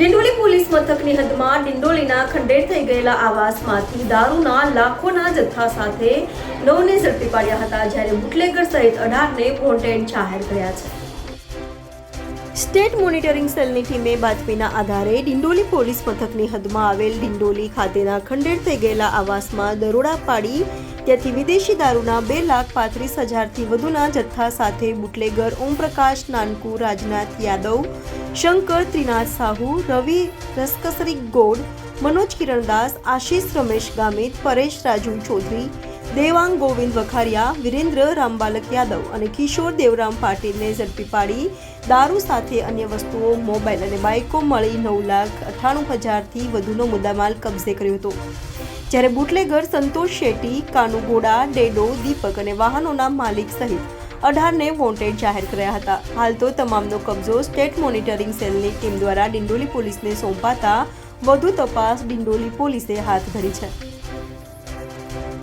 Dindoli police મથકની હદમાં ડિંડોલીના ખંડેર થઈ ગયેલા આવાસમાંથી દારૂના લાખોના જથ્થા સાથે નવને ઝડપી પાડ્યા હતા, જ્યારે બુટલેગર સહિત અઢારને વોન્ટેડ જાહેર કર્યા છે. સ્ટેટ મોનિટરિંગ સેલની ટીમે બાતમીના આધારે ડિંડોલી પોલીસ મથકની હદમાં આવેલ ડિંડોલી ખાતેના ખંડેર થઈ ગયેલા આવાસમાં દરોડા પાડી ત્યાંથી વિદેશી દારૂના બે લાખ પાંત્રીસ હજારથી વધુના જથ્થા સાથે બુટલેગર ઓમપ્રકાશ નાનકુ, રાજનાથ યાદવ, શંકર ત્રિનાથ સાહુ, રવિ રસકસરી ગોડ, મનોજ કિરણદાસ, આશીષ રમેશ ગામિત, પરેશ રાજુ ચૌધરી દેવાંગ ગોવિંદ વખારિયા, વિરેન્દ્ર રામબાલક યાદવ અને કિશોર દેવરામ પાટીલને ઝડપી પાડી દારૂ સાથે અન્ય વસ્તુઓ, મોબાઈલ અને બાઇકો મળી નવ લાખ અઠ્ઠાણું હજારથી વધુનો મુદ્દામાલ કબજે કર્યો હતો. જ્યારે બુટલેગર સંતોષ શેટ્ટી કાનુગોડા ડેડો, દીપક અને વાહનોના માલિક સહિત અઢારને વોન્ટેડ જાહેર કર્યા હતા. હાલ તો તમામનો કબજો સ્ટેટ મોનિટરિંગ સેલની ટીમ દ્વારા ડિંડોલી પોલીસને સોંપાતા વધુ તપાસ ડિંડોલી પોલીસે હાથ ધરી છે.